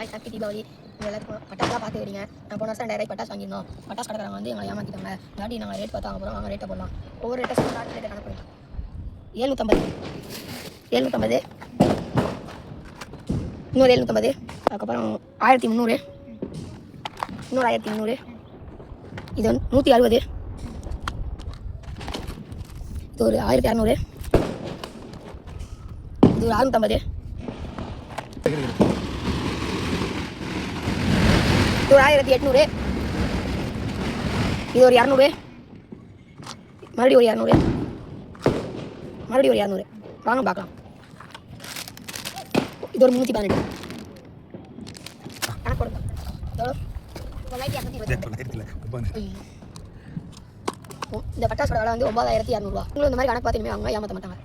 Hi happy Deepavali எல்லாருக்கும் பட்டாசுலாம் பார்த்து வரீங்க நான் போன வருஷம் ரெண்டாயிரம் பட்டாசு வாங்கியிருந்தோம். பட்டாசு கடைக்காரங்க வந்து எங்களை ஏமாற்றிட்டாங்க இல்லாட்டி நாங்கள் ரேட் பார்த்து வாங்க போகிறோம் ரேட்டை போடலாம். ஒவ்வொரு ரேட்டை சொல்ல ரேட்டை கணக்கு பண்ணிட்டோம் ஏழ்நூற்றம்பது ஏழ்நூற்றம்பது இன்னொரு ஏழ்நூற்றம்பது அதுக்கப்புறம் ஆயிரத்தி முந்நூறு. இன்னொரு ஆயிரத்தி முந்நூறு. இது வந்து நூற்றி அறுபது. இது ஒரு ஆயிரத்தி இரநூறு இது ஒரு அறுநூற்றம்பது இது ஒரு ஆயிரத்தி எட்நூறு. இது ஒரு இரநூறு. மறுபடியும் ஒரு இரநூறு. மறுபடியும் ஒரு இரநூறு. வாங்க பார்க்கலாம். இது ஒரு முந்நூற்றி பதினெட்டு. கணக்கு கொடுங்க. இந்த பட்டாசோட விலை வந்து ஒன்பதாயிரத்தி இரநூறுவா உங்களுக்கு இந்த மாதிரி கணக்கு பார்த்து அவங்க ஏமாற்ற மாட்டாங்க.